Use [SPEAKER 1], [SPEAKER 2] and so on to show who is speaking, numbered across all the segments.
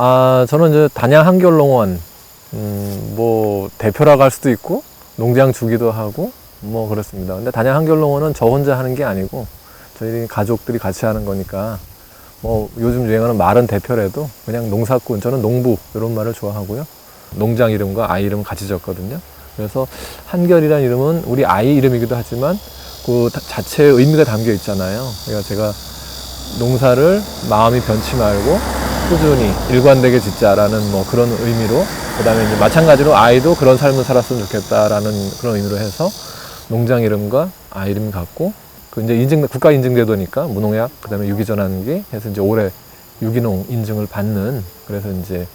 [SPEAKER 1] 아, 저는 이제 단양 한결농원, 음, 뭐, 대표라고 할 수도 있고, 농장 주기도 하고, 뭐, 그렇습니다. 근데 단양 한결농원은 저 혼자 하는 게 아니고, 저희 가족들이 같이 하는 거니까, 뭐, 요즘 유행하는 말은 대표라도 그냥 농사꾼, 저는 농부, 이런 말을 좋아하고요. 농장 이름과 아이 이름 같이 적거든요. 그래서 한결이라는 이름은 우리 아이 이름이기도 하지만, 그 다- 자체의 의미가 담겨 있잖아요. 그러니까 제가 농사를 마음이 변치 말고 꾸준히 일관되게 짓자라는 뭐 그런 의미로 그다음에 이제 마찬가지로 아이도 그런 삶을 살았으면 좋겠다라는 그런 의미로 해서 농장 이름과 아이 이름 갖고 그 이제 인증 국가 인증 제도니까 무농약 그다음에 유기전환기 해서 이제 올해 유기농 인증을 받는 그래서 이제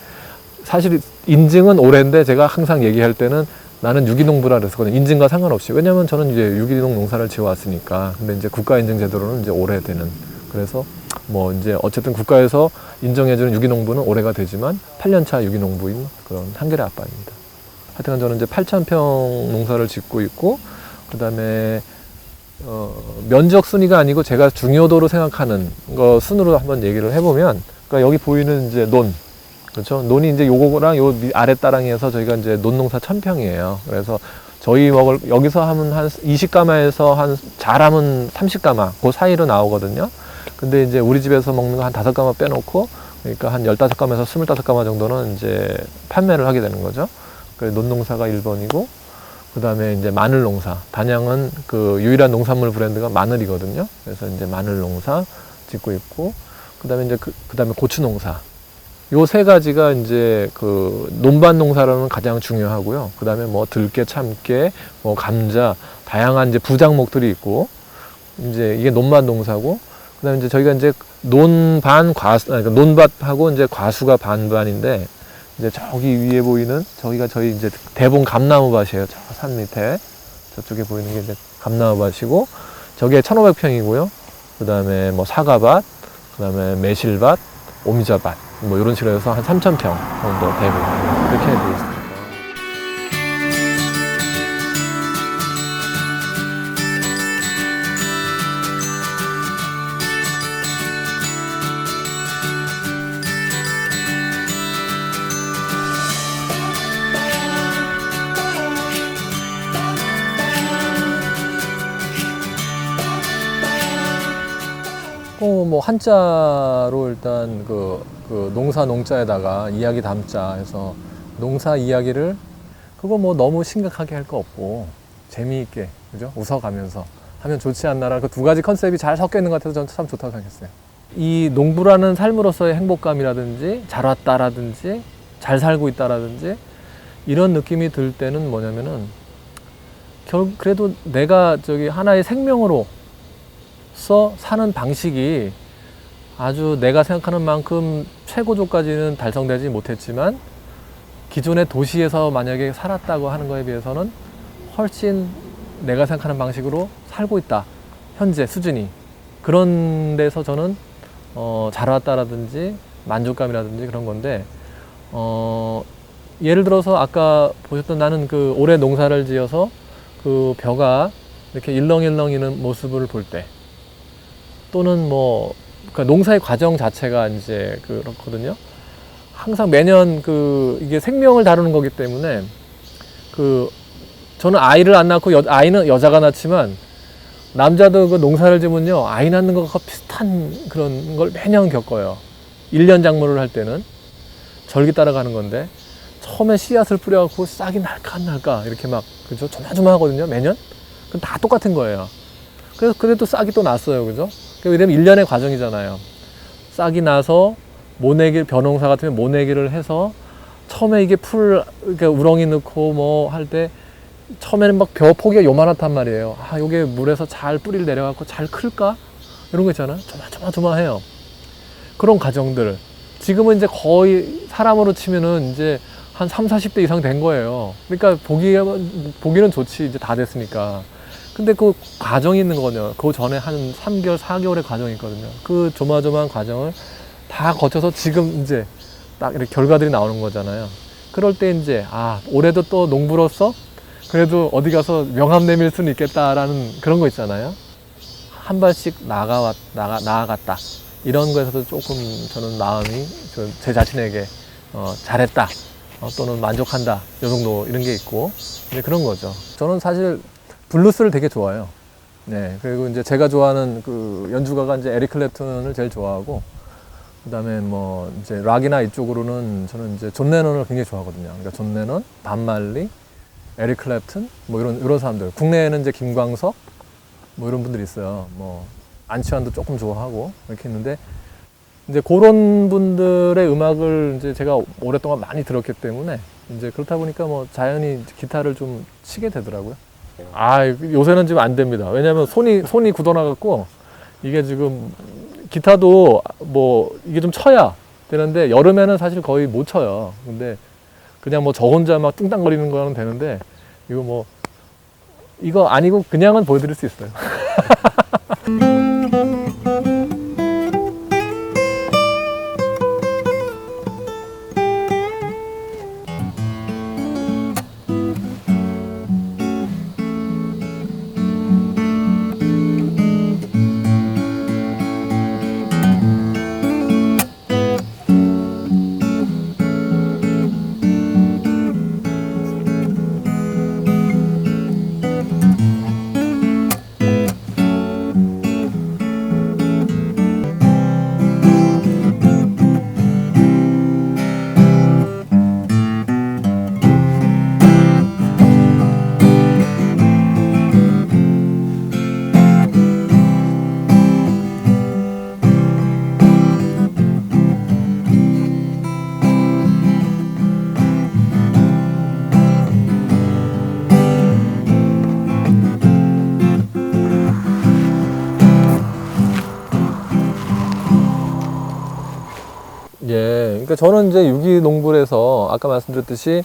[SPEAKER 1] 사실 인증은 올해인데 제가 항상 얘기할 때는 나는 유기농부라 그랬었거든요. 인증과 상관없이. 왜냐면 저는 이제 유기농 농사를 지어왔으니까. 근데 이제 국가 인증 제도로는 이제 올해 되는. 그래서 뭐 이제 어쨌든 국가에서 인정해주는 유기농부는 올해가 되지만 8년차 유기농부인 그런 한결의 아빠입니다. 하여튼 저는 이제 8,000평 농사를 짓고 있고, 그 다음에 어, 면적 순위가 아니고 제가 중요도로 생각하는 거 순으로 한번 얘기를 해보면, 그러니까 여기 보이는 이제 논, 그렇죠. 논이 이제 요거랑 요 미- 아래 따랑이어서 저희가 이제 논농사 천평이에요. 그래서 저희 먹을 여기서 하면 한 20가마에서 한 잘하면 30가마 그 사이로 나오거든요. 근데 이제 우리 집에서 먹는 거 한 다섯 가마 빼놓고 그러니까 한 15가마에서 25가마 정도는 이제 판매를 하게 되는 거죠. 그 논농사가 1번이고 그다음에 이제 마늘 농사. 단양은 그 유일한 농산물 브랜드가 마늘이거든요. 그래서 이제 마늘 농사 짓고 있고 그다음에 이제 그, 그다음에 고추 농사. 요 세 가지가 이제 그 논밭 농사로는 가장 중요하고요. 그 다음에 뭐 들깨, 참깨, 뭐 감자, 다양한 이제 부작목들이 있고, 이제 이게 논밭 농사고, 그 다음에 이제 저희가 이제 논반 과수, 아니, 그러니까 논밭하고 이제 과수가 반반인데, 이제 저기 위에 보이는 저희가 저희 이제 대봉 감나무밭이에요. 저 산 밑에. 저쪽에 보이는 게 이제 감나무밭이고, 저게 1500평이고요. 그 다음에 뭐 사과밭, 그 다음에 매실밭, 오미자밭 뭐 이런 식으로 해서 한 3,000평 정도 되고 그렇게 되어 있습니다. 한자로 일단 그, 그 농사 농자에다가 이야기 담자 해서 농사 이야기를 그거 뭐 너무 심각하게 할 거 없고 재미있게 그죠 웃어가면서 하면 좋지 않나라 그 두 가지 컨셉이 잘 섞여 있는 것 같아서 저는 참 좋다고 생각했어요. 이 농부라는 삶으로서의 행복감이라든지 잘 왔다라든지 잘 살고 있다라든지 이런 느낌이 들 때는 뭐냐면은 결 그래도 내가 저기 하나의 생명으로 써 사는 방식이 아주 내가 생각하는 만큼 최고조까지는 달성되지 못했지만 기존의 도시에서 만약에 살았다고 하는 거에 비해서는 훨씬 내가 생각하는 방식으로 살고 있다. 현재 수준이. 그런 데서 저는 어, 잘 왔다라든지 만족감이라든지 그런 건데 어, 예를 들어서 아까 보셨던 나는 그 올해 농사를 지어서 그 벼가 이렇게 일렁일렁이는 모습을 볼 때 또는 뭐 그러니까 농사의 과정 자체가 이제 그렇거든요. 항상 매년 그 이게 생명을 다루는 거기 때문에 그 저는 아이를 안 낳고 여, 아이는 여자가 낳지만 남자도 그 농사를 지면요 아이 낳는 것과 비슷한 그런 걸 매년 겪어요. 1년 작물을 할 때는 절기 따라가는 건데 처음에 씨앗을 뿌려갖고 싹이 날까 안 날까 이렇게 막 그죠 조마조마하거든요 매년 그건 다 똑같은 거예요. 그래서 그래도 싹이 또 났어요 그죠? 이러면 1년의 과정이잖아요. 싹이 나서 모내기, 벼농사 같으면 모내기를 해서 처음에 이게 풀, 이렇게 우렁이 넣고 뭐 할 때 처음에는 막벼 폭이가 요만하단 말이에요. 아, 요게 물에서 잘 뿌리를 내려갖고 잘 클까? 이런 거 있잖아요. 조마조마조마해요. 그런 과정들. 지금은 이제 거의 사람으로 치면은 이제 한 3, 40대 이상 된 거예요. 그러니까 보기, 보기는 좋지. 이제 다 됐으니까. 근데 그 과정이 있는 거거든요. 그 전에 한 3개월, 4개월의 과정이 있거든요. 그 조마조마한 과정을 다 거쳐서 지금 이제 딱 이렇게 결과들이 나오는 거잖아요. 그럴 때 이제, 아, 올해도 또 농부로서 그래도 어디 가서 명함 내밀 수는 있겠다라는 그런 거 있잖아요. 한 발씩 나가, 나가, 나아갔다. 이런 거에서도 조금 저는 마음이 저제 자신에게 어, 잘했다 어, 또는 만족한다 이 정도 이런 게 있고 이제 그런 거죠. 저는 사실 블루스를 되게 좋아해요. 네 그리고 이제 제가 좋아하는 그 연주가가 이제 에릭 클랩튼을 제일 좋아하고 그 다음에 뭐 이제 락이나 이쪽으로는 저는 이제 존 레논을 굉장히 좋아하거든요. 그러니까 존 레논, 반말리, 에릭 클랩튼 뭐 이런 이런 사람들. 국내에는 이제 김광석 뭐 이런 분들이 있어요. 뭐 안치환도 조금 좋아하고 이렇게 있는데 이제 그런 분들의 음악을 이제 제가 오랫동안 많이 들었기 때문에 이제 그렇다 보니까 뭐 자연히 기타를 좀 치게 되더라고요. 아 요새는 지금 안 됩니다. 왜냐하면 손이 손이 굳어나갖고 이게 지금 기타도 뭐 이게 좀 쳐야 되는데 여름에는 사실 거의 못 쳐요. 근데 그냥 뭐 저 혼자 막 뚱땅거리는 거는 되는데 이거 뭐 이거 아니고 그냥은 보여드릴 수 있어요. 그러니까 저는 이제 유기농불에서 아까 말씀드렸듯이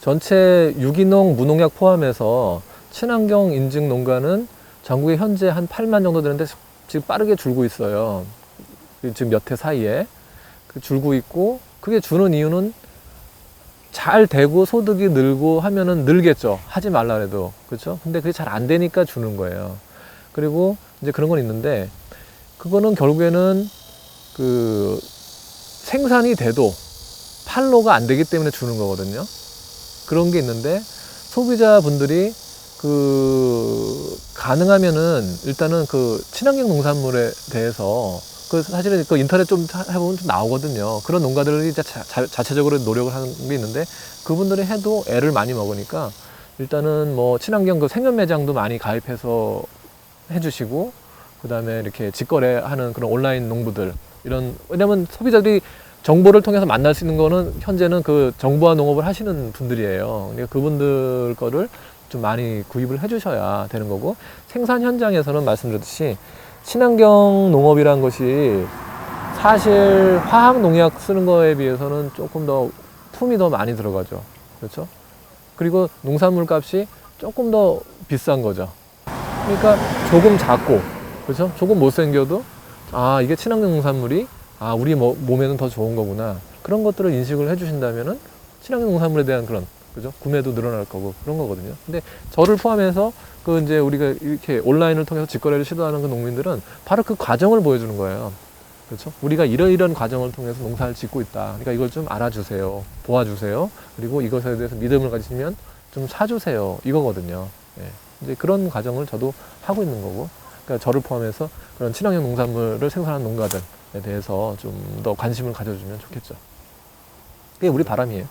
[SPEAKER 1] 전체 유기농 무농약 포함해서 친환경 인증 농가는 전국에 현재 한 8만 정도 되는데 지금 빠르게 줄고 있어요. 지금 몇 해 사이에 그 줄고 있고 그게 주는 이유는 잘 되고 소득이 늘고 하면은 늘겠죠. 하지 말라 그래도 그렇죠. 근데 그게 잘 안 되니까 주는 거예요. 그리고 이제 그런 건 있는데 그거는 결국에는 그 생산이 돼도 판로가 안 되기 때문에 주는 거거든요. 그런 게 있는데 소비자분들이 그 가능하면은 일단은 그 친환경 농산물에 대해서 그 사실은 그 인터넷 좀 해보면 좀 나오거든요. 그런 농가들이 자, 자, 자체적으로 노력을 하는 게 있는데 그분들이 해도 애를 많이 먹으니까 일단은 뭐 친환경 그 생연 매장도 많이 가입해서 해주시고 그 다음에 이렇게 직거래하는 그런 온라인 농부들 이런 왜냐면 소비자들이 정보를 통해서 만날 수 있는 거는 현재는 그 정보화 농업을 하시는 분들이에요. 그러니까 그분들 거를 좀 많이 구입을 해주셔야 되는 거고 생산 현장에서는 말씀드렸듯이 친환경 농업이라는 것이 사실 화학 농약 쓰는 거에 비해서는 조금 더 품이 더 많이 들어가죠. 그렇죠? 그리고 농산물 값이 조금 더 비싼 거죠. 그러니까 조금 작고 그렇죠? 조금 못생겨도 아 이게 친환경 농산물이 아 우리 뭐, 몸에는 더 좋은 거구나 그런 것들을 인식을 해주신다면은 친환경 농산물에 대한 그런 그죠 구매도 늘어날 거고 그런 거거든요. 근데 저를 포함해서 그 이제 우리가 이렇게 온라인을 통해서 직거래를 시도하는 그 농민들은 바로 그 과정을 보여주는 거예요. 그렇죠? 우리가 이러이러한 과정을 통해서 농사를 짓고 있다. 그러니까 이걸 좀 알아주세요. 도와주세요. 그리고 이것에 대해서 믿음을 가지시면 좀 사주세요. 이거거든요. 예. 이제 그런 과정을 저도 하고 있는 거고. 그러니까 저를 포함해서 그런 친환경 농산물을 생산하는 농가들에 대해서 좀 더 관심을 가져주면 좋겠죠. 그게 우리 바람이에요.